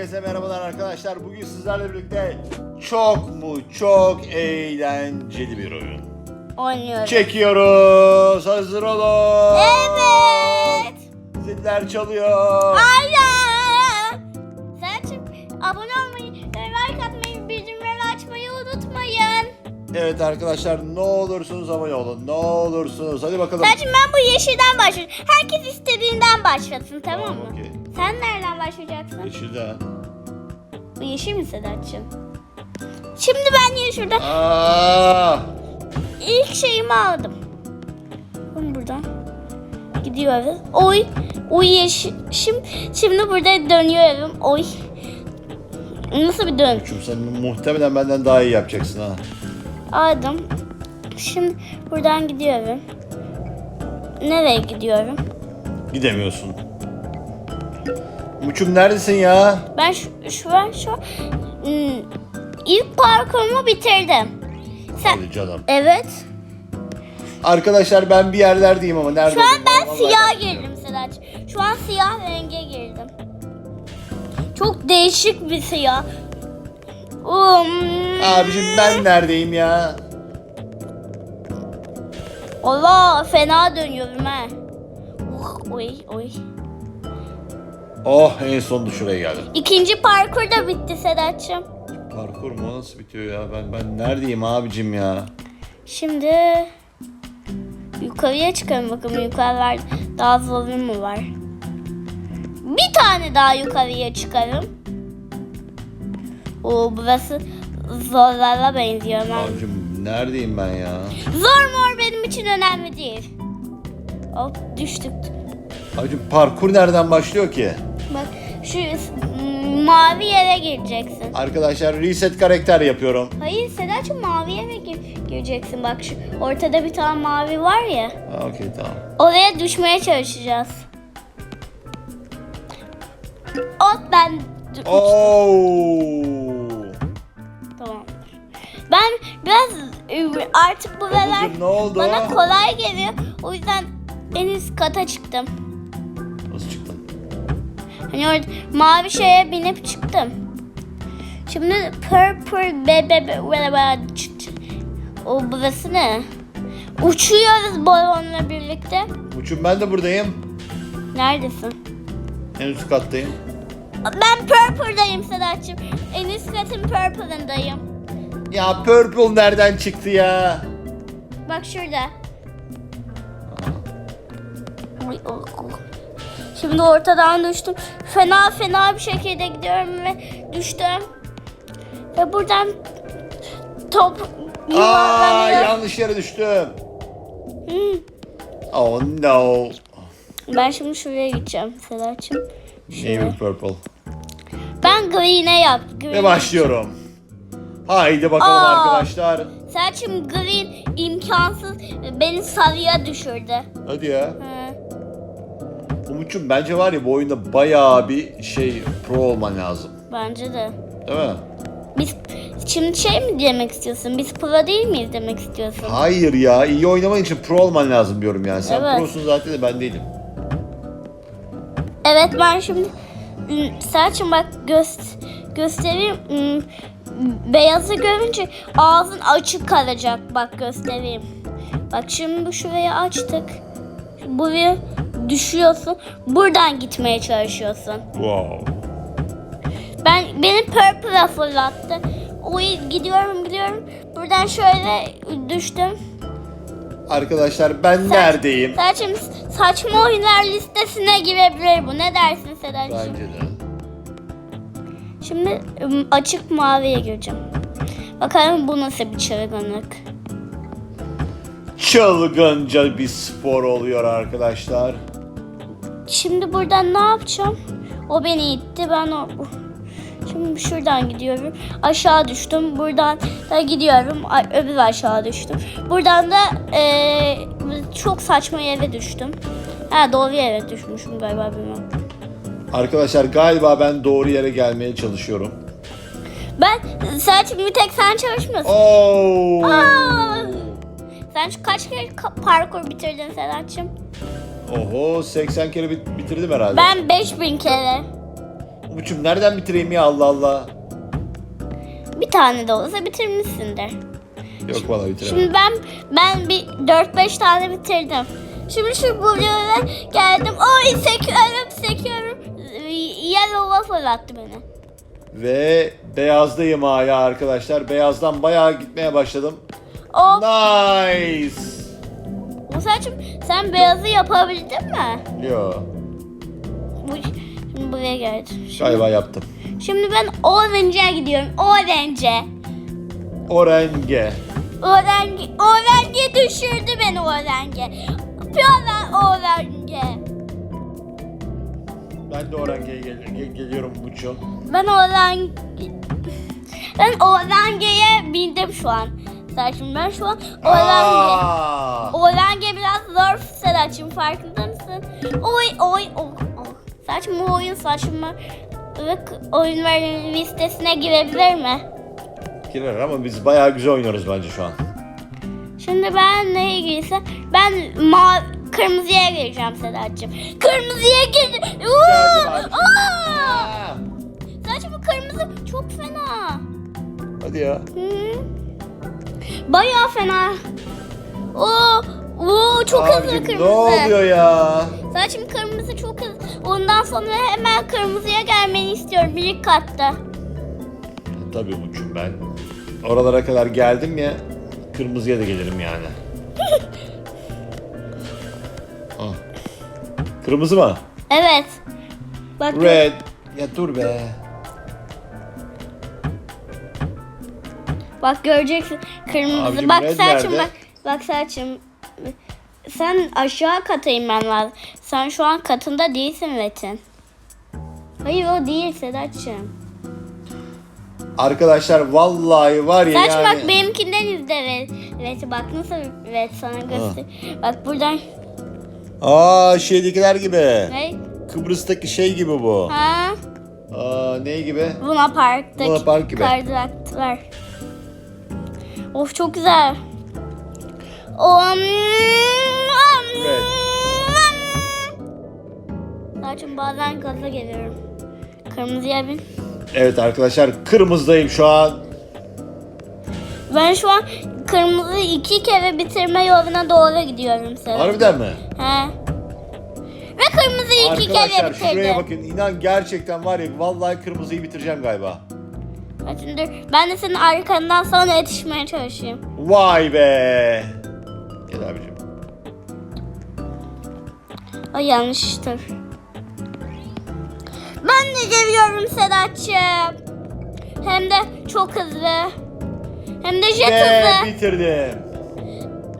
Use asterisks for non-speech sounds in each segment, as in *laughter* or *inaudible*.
Herkese merhabalar arkadaşlar. Bugün sizlerle birlikte çok mu çok eğlenceli bir oyun. Oynuyorum. Çekiyoruz. Hazır olun. Evet. Ziller çalıyor. Aynen. Selçuk abone olmayı, like atmayı, bildirimleri açmayı unutmayın. Evet arkadaşlar ne olursunuz abone olun. Ne olursunuz. Hadi bakalım. Selçuk ben bu yeşilden başlıyorum. Herkes istediğinden başlasın tamam mı? Okey. Sen nereden başlayacaksın? Yeşilden. Bu yeşil mi Sedat'cığım? Şimdi ben yeşilden Aa! ilk şeyimi aldım. Ben buradan gidiyorum. Oy. Oy yeşil. Şimdi, şimdi burada dönüyorum. Oy. Nasıl bir dön? Çünkü sen muhtemelen benden daha iyi yapacaksın ha. Aldım. Şimdi buradan gidiyorum. Nereye gidiyorum? Gidemiyorsun. Muçum neredesin ya? Ben şu, şu an şu hmm, ilk parkurumu bitirdim. Sen Hadi canım. evet. Arkadaşlar ben bir yerlerdeyim ama nerede Şu an ben vallahi siyah girdim Sedaç. Şu an siyah renge girdim. Çok değişik bir siyah. Um, Abicim ben neredeyim ya? Allah fena dönüyorum ha. Oh, oy oy. Oh en sonunda şuraya geldim. İkinci parkur da bitti Sedat'cığım. Parkur mu? O nasıl bitiyor ya? Ben ben neredeyim abicim ya? Şimdi yukarıya çıkalım bakalım yukarılar daha zorlu mu var? Bir tane daha yukarıya çıkarım. O burası zorlara benziyor. Ben. Abicim neredeyim ben ya? Zor mor benim için önemli değil. Hop düştük. Abicim parkur nereden başlıyor ki? Şu mavi yere gireceksin. Arkadaşlar reset karakter yapıyorum. Hayır Sedacığım mavi yere gir- gireceksin. Bak şu ortada bir tane mavi var ya. Okey tamam. Oraya düşmeye çalışacağız. Hop ben Oo. tamam. Ben biraz e, artık bu oldu? bana kolay geliyor. O yüzden en üst kata çıktım. Hani orada mavi şeye binip çıktım. Şimdi purple bebe o burası ne? Uçuyoruz balonla birlikte. Muçum ben de buradayım. Neredesin? En üst kattayım. Ben purple'dayım Sedat'cığım. En üst katın purple'ındayım. Ya purple nereden çıktı ya? Bak şurada. Uy, oh, oh. Şimdi ortadan düştüm. Fena fena bir şekilde gidiyorum ve düştüm. Ve buradan top Aa yuvarlanıyor. yanlış yere düştüm. Hmm. Oh no. Ben şimdi şuraya gideceğim Sedat'cığım. Navy purple. Ben green'e yap. Green. Ve başlıyorum. Haydi bakalım Aa. arkadaşlar. Sedat'cığım green imkansız beni sarıya düşürdü. Hadi ya. Hı. Umut'cum bence var ya bu oyunda bayağı bir şey pro olman lazım. Bence de. Değil mi? Biz şimdi şey mi demek istiyorsun? Biz pro değil miyiz demek istiyorsun? Hayır ya iyi oynaman için pro olman lazım diyorum yani. Sen Evet. prosun zaten de ben değilim. Evet ben şimdi ım, Selçuk bak göst göstereyim. Im, Beyazı görünce ağzın açık kalacak. Bak göstereyim. Bak şimdi bu şurayı açtık. Buraya düşüyorsun. Buradan gitmeye çalışıyorsun. Wow. Ben beni purple'a fırlattı. O gidiyorum gidiyorum. Buradan şöyle düştüm. Arkadaşlar ben neredeyim? Saçım saçma oyunlar listesine girebilir bu. Ne dersin Sedacığım? Bence de. Şimdi açık maviye gireceğim. Bakalım bu nasıl bir çılgınlık. Çılgınca bir spor oluyor arkadaşlar. Şimdi buradan ne yapacağım? O beni itti ben o... Şimdi şuradan gidiyorum. Aşağı düştüm. Buradan da gidiyorum. Öbür aşağı düştüm. Buradan da eee, çok saçma yere düştüm. Ha doğru yere düşmüşüm galiba bilmem. Arkadaşlar galiba ben doğru yere gelmeye çalışıyorum. Ben Selçuk bir tek sen çalışmıyorsun. Oo. Aa! Sen şu kaç kere parkur bitirdin Sedat'cığım? Oho 80 kere bit- bitirdim herhalde. Ben 5000 kere. Umut'cum nereden bitireyim ya Allah Allah. Bir tane de olsa bitirmişsindir. Yok valla bitiremem. Şimdi ben ben bir 4-5 tane bitirdim. Şimdi şu buraya geldim. Oy sekiyorum sekiyorum. Yellow'a fırlattı beni. Ve beyazdayım hala arkadaşlar. Beyazdan bayağı gitmeye başladım. O Nice. Musa'cığım sen beyazı yapabildin mi? Yo. Bu, şimdi buraya geldim. Şimdi, Galiba yaptım. şimdi ben orange'e gidiyorum. Orange. Orenge. Orange. Orange düşürdü beni orange. Piyala orange. Ben de Orenge'ye gel- gel- geliyorum Umut'cum. Ben orange... Ben orange'ye bindim şu an. Saçım ben şu an orange. Orange biraz zor Sedat'cığım farkında mısın? Oy oy oy. oy. Saçma bu oyun saçma. Ve oyunların listesine girebilir mi? Girer ama biz bayağı güzel oynuyoruz bence şu an. Şimdi ben neye girsem? Ben ma kırmızıya gireceğim Sedat'cığım. Kırmızıya gir. Saçma bu kırmızı çok fena. Hadi ya. Hı. Bayağı fena. Oo, oo çok hızlı Abicim, kırmızı. Ne oluyor ya? Saçım kırmızı çok hızlı. Ondan sonra hemen kırmızıya gelmeni istiyorum. Bir katta. Tabii Umut'cum ben. Oralara kadar geldim ya. Kırmızıya da gelirim yani. *laughs* Ah. Kırmızı mı? Evet. Bak. Red. Ya dur be. Bak göreceksin. Kırmızı. Abicim, bak red saçım nerede? bak. Bak saçım. Sen aşağı kata inmen lazım. Sen şu an katında değilsin Metin. Hayır o değil Sedat'cığım. Arkadaşlar vallahi var ya Saç yani. bak benimkinden izle Red. Red'i bak nasıl Red sana göster. Bak buradan. Aa şeydekiler gibi. Ne? Kıbrıs'taki şey gibi bu. Ha? Aa ne gibi? Luna Park'taki Luna Park gibi. kaydıraklar. Of çok güzel. Om. Evet. Bazen gaza geliyorum. Kırmızıya bin. Evet arkadaşlar kırmızıdayım şu an. Ben şu an kırmızı iki kere bitirme yoluna doğru gidiyorum sana. Harbiden mi? He. Ve kırmızı iki kere Arkadaşlar bitirdim. şuraya bakın inan gerçekten var ya vallahi kırmızıyı bitireceğim galiba. Hadi dur. Ben de senin arkandan sonra yetişmeye çalışayım. Vay be. Gel abicim. O yanlıştır. Ben de geliyorum Sedat'cığım. Hem de çok hızlı. Hem de jet Ve hızlı. bitirdim.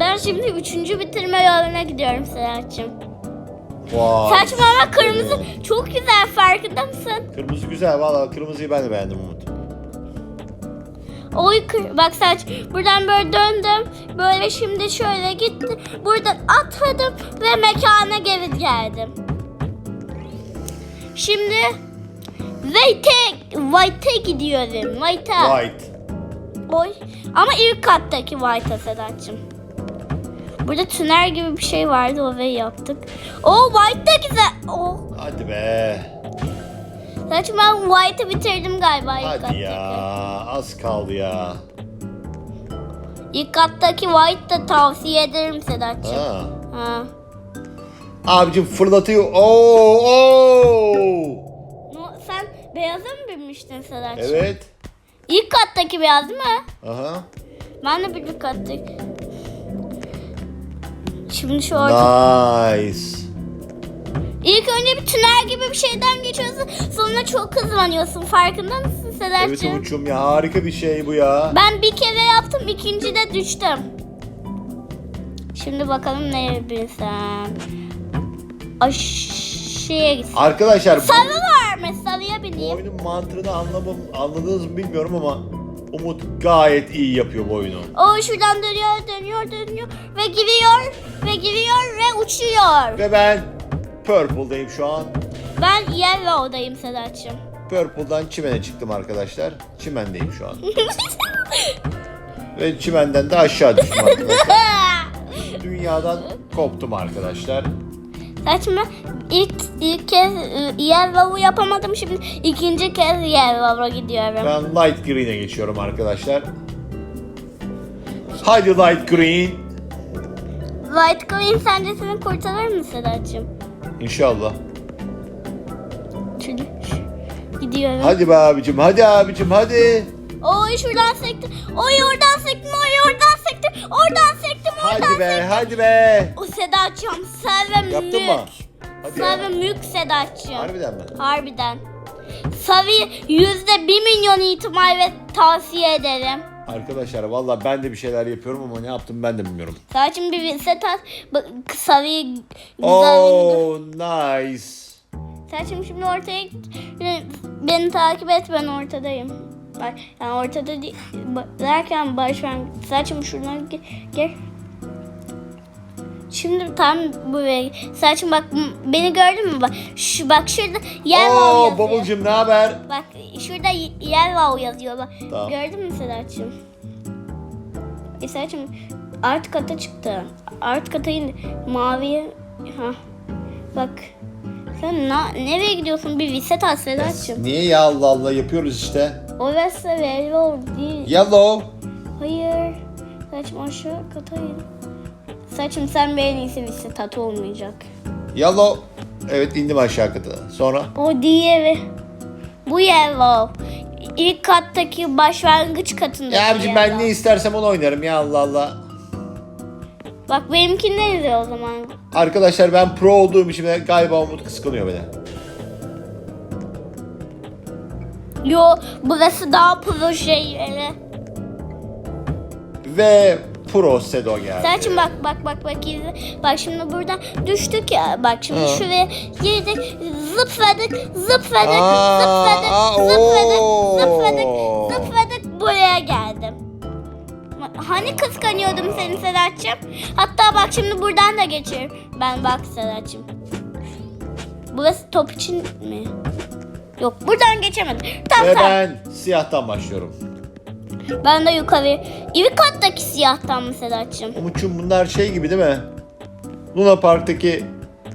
Ben şimdi üçüncü bitirme yoluna gidiyorum Sedat'cığım. Vay. Saçma ama kırmızı çok güzel farkında mısın? Kırmızı güzel valla kırmızıyı ben de beğendim Umut. Oy kır- bak saç buradan böyle döndüm. Böyle şimdi şöyle gitti. Buradan atladım ve mekana geri geldim. Şimdi White'e White'e gidiyorum. White'a. White. Oy. Ama ilk kattaki White'a Sedat'cığım. Burada tünel gibi bir şey vardı o ve yaptık. O White da güzel. Oh. Hadi be. Saçma ben White'ı bitirdim galiba ilk Hadi ya. Az kaldı ya. İlk kattaki White da tavsiye ederim Sedat'cığım. Ha. Ha. Abicim fırlatıyor. Oo, oo. No, sen beyaza mı binmiştin Sedat'cığım? Evet. İlk kattaki beyaz değil mi? Aha. Ben de bir kattaki. Şimdi şu. Nice. İlk önce bir tünel gibi bir şeyden geçiyorsun. Sonra çok hızlanıyorsun. Farkında mısın Evet Sedat'cığım? Umut'cum ya harika bir şey bu ya. ben bir kere yaptım. ikincide düştüm. Şimdi bakalım neye binsem. Aşağıya gitsin. Arkadaşlar Sarı var mı? Sarıya bu bineyim. oyunun mantığını anlamam, anladınız mı bilmiyorum ama Umut gayet iyi yapıyor bu oyunu. O şuradan dönüyor, dönüyor, dönüyor ve giriyor ve giriyor ve uçuyor. Ve ben Purple'dayım şu an. Ben Yellow'dayım Sedat'cığım. Purple'dan çimene çıktım arkadaşlar. Çimendeyim şu an. *laughs* Ve çimenden de aşağı düştüm arkadaşlar. *laughs* Dünyadan koptum arkadaşlar. Saçma. İlk, ilk kez e, Yellow'u yapamadım. Şimdi ikinci kez Yellow'a gidiyorum. Ben light green'e geçiyorum arkadaşlar. Haydi light green. Light Green sence seni kurtarır mı Sedat'cığım? İnşallah. Şöyle gidiyorum. Hadi be abicim, hadi abicim, hadi. Oy şuradan sektim. Oy oradan sektim. Oy oradan sektim. Oradan sektim. Oradan Hadi be, sektim. hadi be. O Sedat'cığım sen ve Yaptın mülk. mı? Hadi Sen ve ya. mülk Sedat'cığım. Harbiden mi? Harbiden. Savi yüzde bir milyon ihtimal ve tavsiye ederim. Arkadaşlar valla ben de bir şeyler yapıyorum ama ne yaptım ben de bilmiyorum. Sadece bir set at. Bak, Savi güzel Oh nice. Saçım şimdi ortaya. Beni takip et ben ortadayım. Bak yani ortada değil. Derken başlangıç. Saçım şuradan ge- gel. Şimdi tam buraya. Saçım bak beni gördün mü bak. Şu bak şurada yellow Oo yazıyor. babacım ne haber? Bak şurada y- yellow yazıyor bak. Tamam. Gördün mü Sedat'cığım? E Sedat'cığım art kata çıktı. Art kata indi. Maviye. Ha. Bak. Sen na- nereye gidiyorsun? Bir viset al Sedat'cığım. Niye ya Allah Allah yapıyoruz işte. Orası yellow değil. Yellow. Hayır. Saçım aşağı kata in. Saçım sen en iyisi viset at olmayacak. Yellow. Evet indim aşağı kata. Sonra? O diğeri. Bu yellow. İlk kattaki başlangıç katındaki Ya abicim ben ne istersem onu oynarım ya Allah Allah. Bak benimki neydi o zaman? Arkadaşlar ben pro olduğum için galiba Umut kıskanıyor beni. Yo burası daha projeli. Ve pro Sedo geldi. Saçım bak bak bak bak izle. Bak şimdi buradan düştük ya. Bak şimdi Ha. şuraya girdik. Zıpladık, zıpladık, Aa, zıpladık, aa, zıpladık, oo. zıpladık, zıpladık. Buraya geldim. Hani kıskanıyordum seni Sedat'cığım? Hatta bak şimdi buradan da geçerim. Ben bak Sedat'cığım. Burası top için mi? Yok buradan geçemedim. Tamam Ve tamam. ben siyahtan başlıyorum. Ben de yukarı. İvi kattaki siyahtan mı Sedat'cığım? Umut'cum bunlar şey gibi değil mi? Luna Park'taki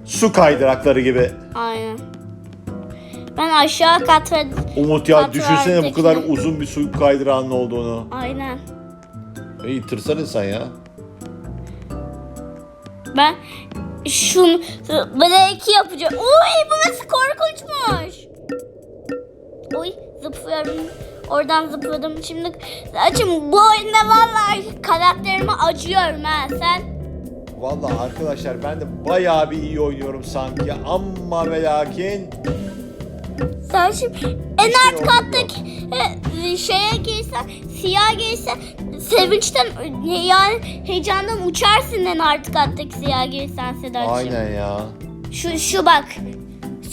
su kaydırakları gibi. Aynen. Ben aşağı kat ve... Umut ya Kat düşünsene bu kadar uzun bir su kaydırağının olduğunu. Aynen. İyi tırsan insan ya. Ben şunu break yapacağım. Oy burası korkunçmuş. Oy zıplıyorum. Oradan zıpladım. Şimdi açım bu oyunda vallahi karakterime acıyorum ha sen. Vallahi arkadaşlar ben de bayağı bir iyi oynuyorum sanki ama ve lakin Sen şimdi en alt kattaki e, şeye girsen, siyah girsen sevinçten e, yani heyecandan uçarsın en alt kattaki siyah girsen Sedat'cığım. aynen ya. Şu, şu bak.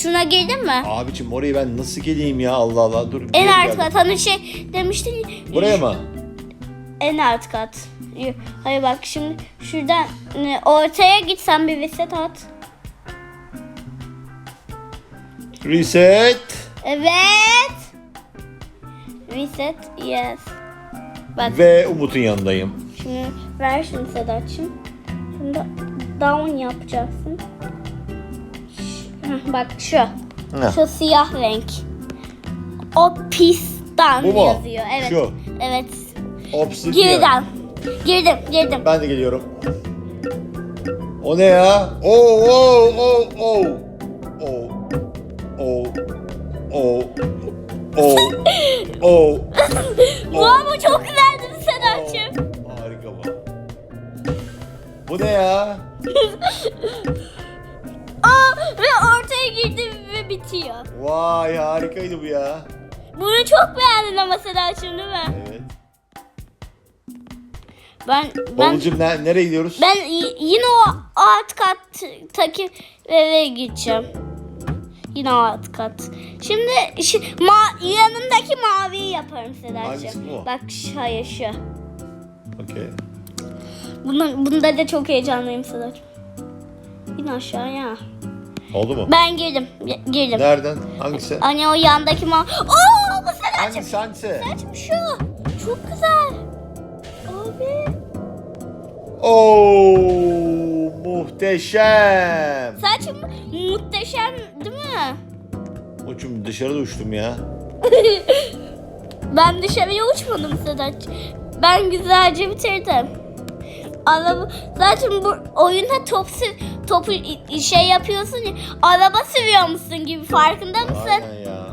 Şuna girdin mi? Abicim oraya ben nasıl geleyim ya Allah Allah dur. En alt kat hani şey demiştin ya, Buraya mı? En alt kat. Hayır bak şimdi şuradan e, ortaya gitsen bir reset at. Reset. Evet. Reset yes. Bak Ve Umut'un yanındayım. şimdi ver şimdi Sedat'cığım. Şimdi down yapacaksın. Bak şu. Heh. Şu siyah renk. O pistan Bu mu? yazıyor. Evet. Şu. Evet. Obsidian. Girdim. Girdim, girdim. Ben de geliyorum. O ne ya? Oo oo oo oo. Oo. Oo. Oo. *laughs* Oo. Oo. Ama çok güzeldi Sedat'cığım. Harika bu. Bu ne ya? *laughs* Ve ortaya girdi ve bitiyor. Vay harikaydı bu ya. Bunu çok beğendin ama Sedat'cığım değil mi? Evet. Ben ben Bavulcum ne, nereye gidiyoruz? ben yine o alt kattaki eve gideceğim. Yine alt kat. Şimdi şu, ma- yanındaki maviyi yaparım bu? Bak şu- hayır şu. Okey. Bunun, bunda da çok heyecanlıyım Sedat'cığım. Yine aşağıya. Oldu mu? Ben girdim. gi- Girdim. Nereden? Hangisi? Hani o yandaki ma... Oo bu Sedat'cığım. Hangisi hangisi? Sedat'cığım şu. Çok güzel. Abi. Oo muhteşem. Saçım muhteşem değil mi? Uçum dışarıda uçtum ya. *laughs* Ben dışarıya uçmadım Sedat. Ben güzelce bitirdim. Araba, zaten bu oyunda top topu şey yapıyorsun ya, araba sürüyormuşsun gibi farkında mısın? Aynen ya.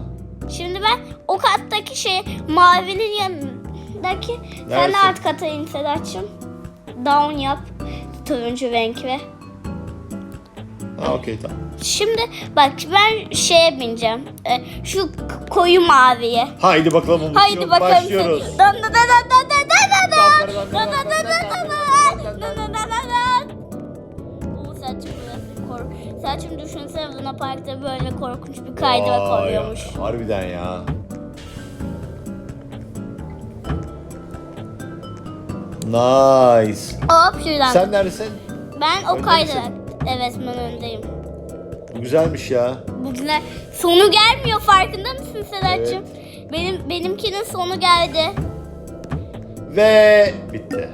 Şimdi ben o kattaki şey mavinin yanındaki sen de Neresi? alt kata in Sedat'cığım. Down yap turuncu renkli. Ha okey tamam. Şimdi bak ben şeye bineceğim. E, şu koyu maviye. Haydi bakalım Haydi bakalım. başlıyoruz. Dan dan dan dan dan dan dan dan. Dan dan Dan dan saçım burası kork. Saçım düşünsene Luna Park'ta böyle korkunç bir kaydırak Vay, oluyormuş. Harbiden ya. Nice. Hop şuradan. Sen neredesin? ben o Önde kaydırak. Evet ben öndeyim. Bu güzelmiş ya. Bu güzel. Sonu gelmiyor farkında mısın Sedat'cığım? Benim benimkinin sonu geldi. Ve bitti.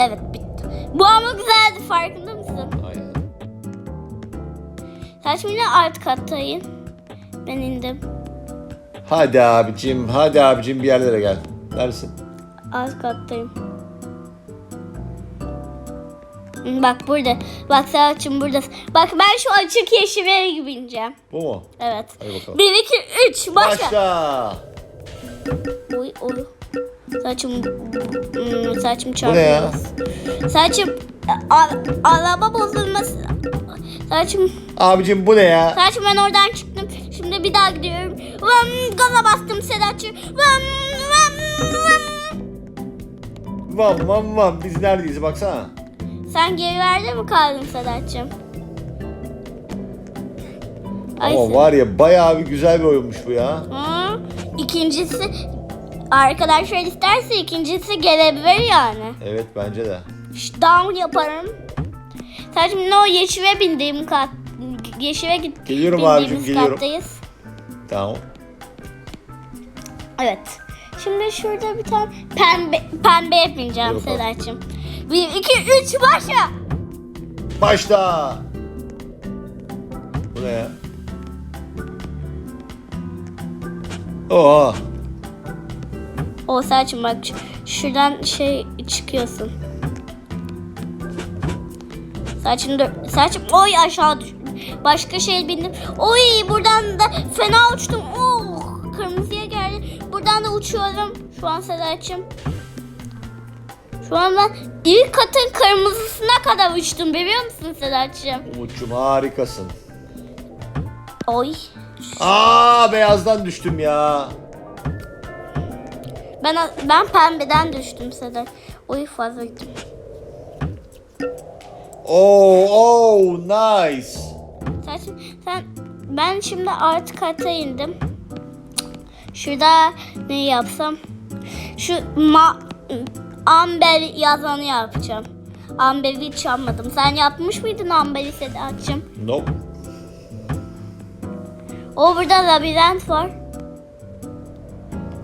Evet. Bu ama güzeldi farkında mısın? Aynen. Sen şimdi alt kattayım. Ben indim. Hadi abicim, hadi abicim bir yerlere gel. Neredesin? Alt kattayım. Bak burada. Bak Selçuk'um buradasın. Bak ben şu açık yeşile gibi ineceğim. Bu mu? Evet. Hadi bakalım. 1, 2, 3. Başla. Başla. Oy oy. Saçım hmm, saçım çarpılmaz. Saçım a- araba bozulması. Saçım Abicim bu ne ya? saçım ben oradan çıktım. Şimdi bir daha gidiyorum. Vım, gaza bastım Sedat'cığım. Vım, vım, vım. Vam vam vam biz neredeyiz baksana. Sen gerilerde mi kaldın Sedat'cığım? Ay, Ama var ya bayağı bir güzel bir oyunmuş bu ya. Hı? İkincisi arkadaşlar isterse ikincisi gelebilir yani. Evet bence de. Down yaparım. Sen şimdi o yeşile bindiğim kat yeşile git. Geliyorum abicim, geliyorum. kattayız. Tamam. Evet. Şimdi şurada bir tane pembe pembeye bineceğim. Sedat'cığım. Bir, iki, üç, başla. Başla. Bu ne ya? Oha. O Selçuk bak şuradan şey çıkıyorsun. Selçuk dur. Selçuk oy aşağı düş. Başka şey bindim. Oy buradan da fena uçtum. Oh kırmızıya geldi. Buradan da uçuyorum. Şu an Sedat'cığım. Şu an ben ilk katın kırmızısına kadar uçtum biliyor musun Sedat'cığım? Umut'cum harikasın. Oy. Aa beyazdan düştüm ya. Ben ben pembeden düştüm Sedat. Oy fazla gittim. Oh oh nice. Sen, sen ben şimdi alt kata indim. Şurada ne yapsam? Şu ma Amber yazanı yapacağım. Amber'i hiç yapmadım. Sen yapmış mıydın Amber'i Sedat'cığım? Nope. O burada labirent var.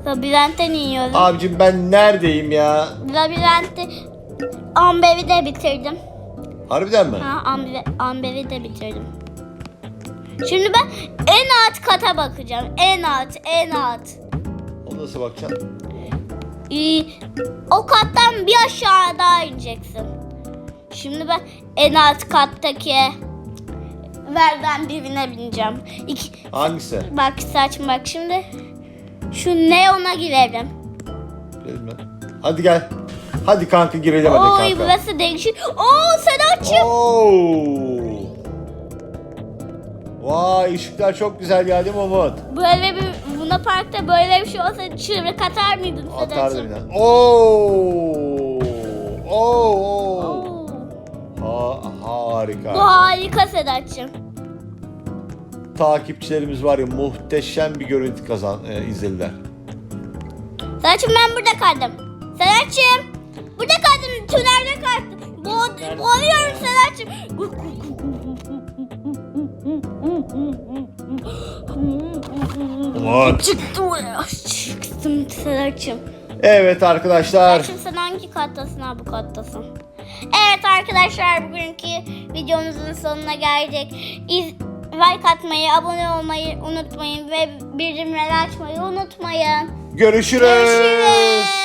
Labirentten iniyorum. Abicim ben neredeyim ya? Labirentte Amber'i de bitirdim. Harbiden mi? Ha Amber, Amber'i de bitirdim. Şimdi ben en alt kata bakacağım. En alt, en alt. O nasıl bakacaksın? Ee, o kattan bir aşağı daha ineceksin. Şimdi ben en alt kattaki verden birine bineceğim. İki, Hangisi? bak saçma bak şimdi. Şu neona girelim. Girelim mi? Hadi gel. Hadi kanka girelim hadi Oy kanka. burası değişik. Oo Sedat'cığım. Oo. Vay ışıklar çok güzel ya değil mi Umut? Böyle bir Luna Park'ta böyle bir şey olsa çığlık atar mıydın Atardı Sedat'cığım? bir daha. Oo. Oo. Oo. Ha, harika. Bu harika Sedat'cığım. Takipçilerimiz var ya muhteşem bir görüntü kazan e, izlediler. Sedat'cığım ben burada kaldım. Sedat'cığım. Burada kaldım. Tünelde kaldım. Boğ boğuluyorum Sedat'cığım. Umut. Çıktım. Çıktım Sedat'cığım. Evet arkadaşlar. Sedat'cığım sen hangi kattasın ha bu kattasın? Evet arkadaşlar bugünkü videomuzun sonuna geldik. İz, like atmayı, abone olmayı unutmayın ve bildirimleri açmayı unutmayın. Görüşürüz. Görüşürüz.